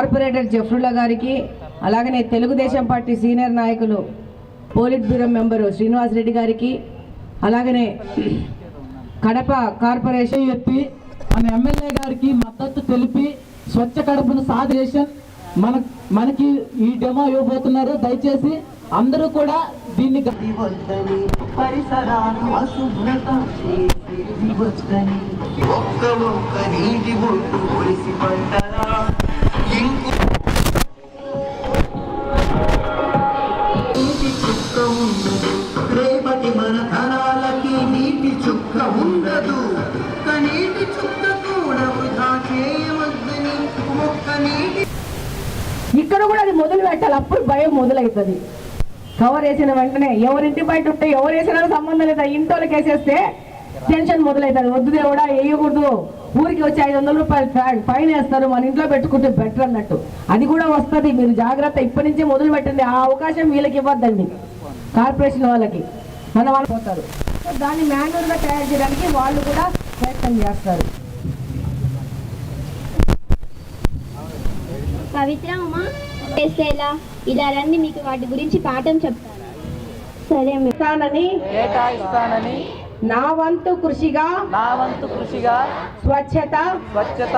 Corporator Jafrulla గారికి అలాగనే Telugu Desam party senior నాయకులు polit bureau member Srinivas Reddy గారికి అలాగనే కడప కార్పొరేషన్ ఎత్తి మన ఎమ్మెల్యే గారికి మద్దతు తెలిపి స్వచ్ఛ కడపను సాధేషన్ మన మనకి ఈ డెమో ఇవ్వబోతున్నారు. దయచేసి అందరూ కూడా దీన్ని ఒక్క ఒక్క నీటి బొట్టు రేపటి మన ధనాలకి నీటి చుక్క ఉండదు. ఒక్క నీటి చుక్క కూడా వృధా చేయవద్దని ఒక్క నీటి ఇక్కడ కూడా అది మొదలు పెట్టాలి. అప్పుడు భయం మొదలవుతుంది కవర్ వేసిన వెంటనే ఎవరింటి బయట ఉంటే ఎవరు వేసినా సంబంధం లేదు? ఇంటోళ్ళకి వేసేస్తే టెన్షన్ మొదలవుతుంది వద్దు దేవుడా వేయకూడదు ఊరికి వచ్చి ఐదు వందల రూపాయలు ఫైన్ వేస్తారు. మన ఇంట్లో పెట్టుకుంటే బెటర్ అన్నట్టు. అది కూడా వస్తుంది. మీరు జాగ్రత్త. ఇప్పటి నుంచే మొదలు పెట్టండి. ఆ అవకాశం వీళ్ళకి ఇవ్వద్దండి. కార్పొరేషన్ వాళ్ళకి. మన వాళ్ళు పోతారు. సో దాన్ని మాన్యువల్గా తయారు చేయడానికి వాళ్ళు కూడా ప్రయత్నం చేస్తారు. పవిత్ర ఉమా చేసేలా ఇలా రండి మీకు వాటి గురించి పాఠం చెప్తాను సరే ఇస్తానని కేటాయిస్తానని నా వంతు కృషిగా నా వంతు కృషిగా స్వచ్ఛత స్వచ్ఛత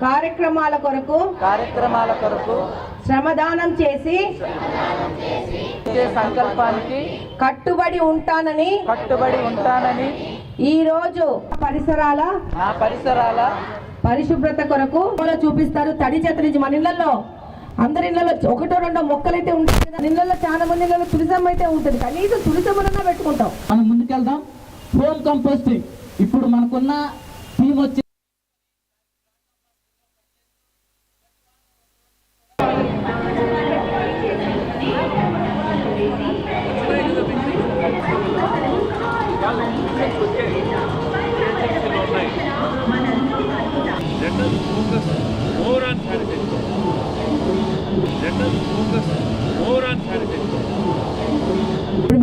కార్యక్రమాల కొరకు కార్యక్రమాల కొరకు శ్రమదానం చేసి సంకల్పానికి కట్టుబడి ఉంటానని కట్టుబడి ఉంటానని ఈ రోజు పరిసరాల నా పరిసరాల పరిశుభ్రత కొరకు కూడా చూపిస్తారు. తడి చెత్త నుంచి మన ఇళ్ళలో అందరి ఇళ్ళలో ఒకటో రెండో మొక్కలైతే ఉంటాయి కదా. ఇళ్ళలో చాలా మంది ఇళ్ళలో తులసం అయితే ఉంటుంది. కనీసం తులసమనన్నా పెట్టుకుంటాం. మనం ముందుకెళ్దాం. హోమ్ కంపోస్టింగ్ ఇప్పుడు మనకున్న థీమ్ వచ్చి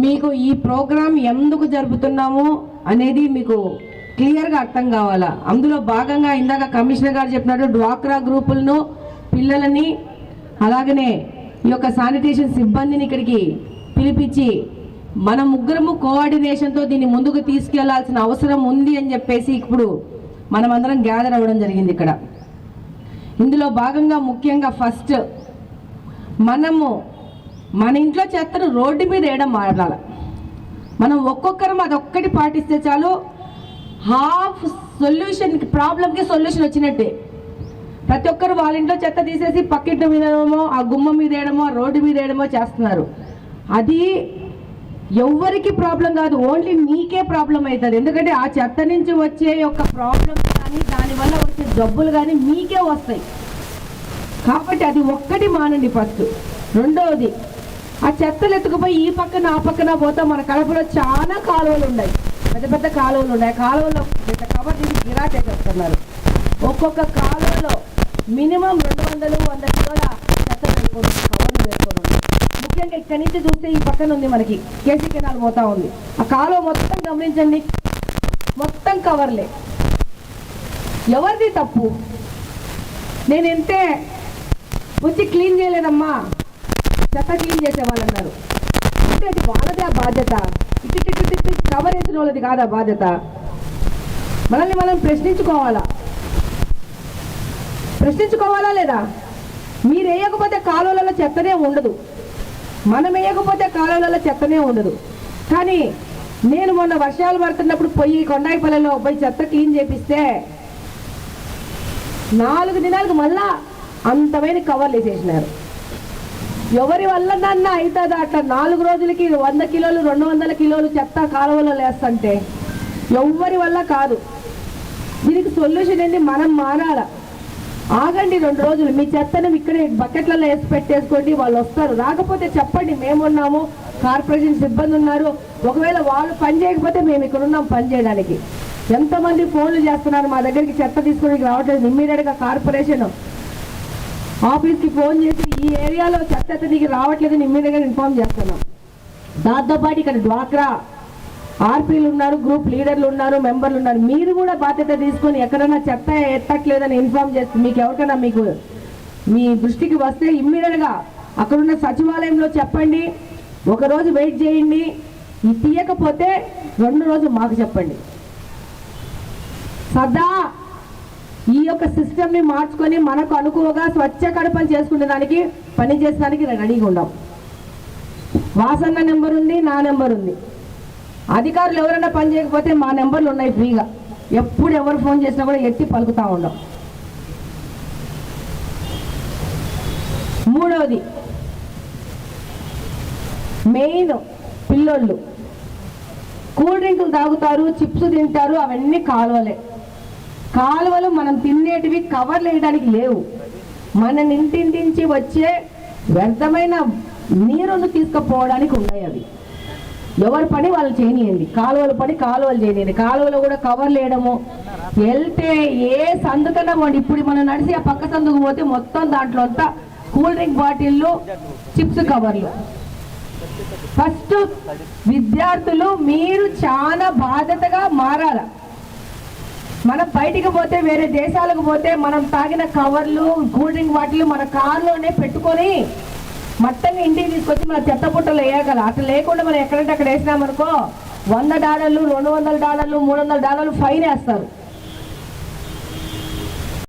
మీకు ఈ ప్రోగ్రాం ఎందుకు జరుపుతున్నాము అనేది మీకు క్లియర్గా అర్థం కావాలా? అందులో భాగంగా ఇందాక కమిషనర్ గారు చెప్పినట్టు డ్వాక్రా గ్రూపులను పిల్లలని అలాగనే ఈ యొక్క శానిటేషన్ సిబ్బందిని ఇక్కడికి పిలిపించి మన ముగ్గురము కోఆర్డినేషన్తో దీన్ని ముందుకు తీసుకెళ్ళాల్సిన అవసరం ఉంది అని చెప్పేసి ఇప్పుడు మనమందరం గ్యాదర్ అవ్వడం జరిగింది ఇక్కడ. ఇందులో భాగంగా ముఖ్యంగా ఫస్ట్ మనము మన ఇంట్లో చెత్తను రోడ్డు మీద వేయడం మారాలి మనం ఒక్కొక్కరం అదొక్కటి పాటిస్తే చాలు హాఫ్ సొల్యూషన్ ప్రాబ్లంకి సొల్యూషన్ వచ్చినట్టే. ప్రతి ఒక్కరు వాళ్ళ ఇంట్లో చెత్త తీసేసి పక్కింటి మీద వేయడమో ఆ గుమ్మం మీద వేయడమో ఆ రోడ్డు మీద వేయడమో చేస్తున్నారు. అది ఎవరికి ప్రాబ్లం కాదు ఓన్లీ నీకే ప్రాబ్లం అవుతుంది. ఎందుకంటే ఆ చెత్త నుంచి వచ్చే యొక్క ప్రాబ్లం కానీ దానివల్ల వచ్చే జబ్బులు కానీ మీకే వస్తాయి. కాబట్టి అది ఒక్కటి మానండి ఫస్ట్. రెండవది ఆ చెత్తలు ఎత్తుకుపోయి ఈ పక్కన ఆ పక్కన పోతే మన కడపలో చాలా కాలువలు ఉన్నాయి. పెద్ద పెద్ద కాలువలు ఉన్నాయి. ఆ కాలువలో పెద్ద కవర్ తీసి గిరాటే చేస్తున్నారు ఒక్కొక్క కాలువలో మినిమం రెండు వందలు వంద కిలోల చెత్త వేసుకోండి కవర్లు వేసుకోండి ముఖ్యంగా ఇక్కడి నుంచి చూస్తే ఈ పక్కన ఉంది మనకి కేసీ కెనాల్ పోతా ఉంది. ఆ కాలువ మొత్తం గమనించండి. మొత్తం కవర్లే. ఎవరిది తప్పు? నేను ఎంతే వచ్చి క్లీన్ చేయలేదమ్మా. చెత్త క్లీన్ చేసే వాళ్ళు అన్నారు అంటే అది వాళ్ళదే ఆ బాధ్యత. ఇటు కవర్ వేసిన వాళ్ళది కాదా బాధ్యత. మనల్ని మనం ప్రశ్నించుకోవాలా? ప్రశ్నించుకోవాలా లేదా? మీరు వేయకపోతే కాలువలలో చెత్తనే ఉండదు. మనం వేయకపోతే కాలువలలో చెత్తనే ఉండదు. కానీ నేను మొన్న వర్షాలు పడుతున్నప్పుడు పోయి కొండాయిపల్లెలో పోయి చెత్త క్లీన్ చేపిస్తే నాలుగు దినాలకు మళ్ళా అంతమైన కవర్లు వేసేసినారు. ఎవరి వల్ల నన్ను అవుతుందా అట్లా నాలుగు రోజులకి వంద కిలోలు రెండు వందల కిలోలు చెత్త కాలువలో లేస్తుంటే ఎవ్వరి వల్ల కాదు. దీనికి సొల్యూషన్ ఏంటి మనం మారాల. ఆగండి రెండు రోజులు. మీ చెత్తను ఇక్కడే బకెట్లలో వేసి పెట్టేసుకోండి. వాళ్ళు వస్తారు. రాకపోతే చెప్పండి మేమున్నాము కార్పొరేషన్ సిబ్బంది ఉన్నారు. ఒకవేళ వాళ్ళు పని చేయకపోతే మేము ఇక్కడ ఉన్నాం పని చేయడానికి. ఎంతమంది ఫోన్లు చేస్తున్నారు మా దగ్గరికి చెత్త తీసుకోవడానికి రావట్లేదు. ఇమ్మీడియట్గా కార్పొరేషన్ ఆఫీస్కి ఫోన్ చేసి ఈ ఏరియాలో చెత్త నీకు రావట్లేదని ఇమ్మీడియట్గా ఇన్ఫార్మ్ చేస్తున్నాం దాంతోపాటు ఇక్కడ డ్వాక్రా ఆర్పీలు ఉన్నారు గ్రూప్ లీడర్లు ఉన్నారు మెంబర్లు ఉన్నారు. మీరు కూడా బాధ్యత తీసుకొని ఎక్కడైనా చెత్త ఎత్తట్లేదని ఇన్ఫార్మ్ చేస్తే మీకు ఎవరికైనా మీకు మీ దృష్టికి వస్తే ఇమ్మీడియట్గా అక్కడున్న సచివాలయంలో చెప్పండి. ఒకరోజు వెయిట్ చేయండి. ఇది తీయకపోతే రెండు రోజులు మాకు చెప్పండి. సదా ఈ యొక్క సిస్టమ్ని మార్చుకొని మనకు అనుకువగా స్వచ్ఛ కడపని చేసుకునే దానికి పని చేసడానికి రెడీగా ఉండాం వాసన్న నెంబర్ ఉంది నా నెంబర్ ఉంది. అధికారులు ఎవరైనా పని చేయకపోతే మా నెంబర్లు ఉన్నాయి ఫ్రీగా. ఎప్పుడు ఎవరు ఫోన్ చేసినా కూడా ఎత్తి పలుకుతా ఉండం. మూడవది మెయిన్ పిల్లోళ్ళు. కూల్ డ్రింకులు తాగుతారు చిప్స్ తింటారు అవన్నీ కాలువలే. కాలువలు మనం తినేటివి కవర్లు వేయడానికి లేవు. మన ఇంటింటించి వచ్చే వ్యర్థమైన నీరును తీసుకుపోవడానికి ఉన్నాయి అవి. ఎవరి పని వాళ్ళు చేయనియండి. కాలువల పని కాలువలు చేయనియండి. కాలువలో కూడా కవర్లు వేయడము వెళ్తే ఏ సందుకన్నా పోండి. ఇప్పుడు మనం నడిచి ఆ పక్క సందుకు పోతే మొత్తం దాంట్లో అంతా కూల్ డ్రింక్ బాటిళ్ళు చిప్స్ కవర్లు. ఫస్ట్ విద్యార్థులు మీరు చాలా బాధ్యతగా మారాల. మనం బయటికి పోతే వేరే దేశాలకు పోతే మనం తాగిన కవర్లు కూల్ డ్రింక్ బాటిల్ మన కారులోనే పెట్టుకొని మొత్తంగా ఇంటికి తీసుకొచ్చి మన చెత్త పుట్టలు వేయగల. అట్లా లేకుండా మనం ఎక్కడంటే అక్కడ వేసినామనుకో వంద డాలర్లు రెండు వందల డాలర్లు మూడు వందల డాలర్లు ఫైన్ వేస్తారు.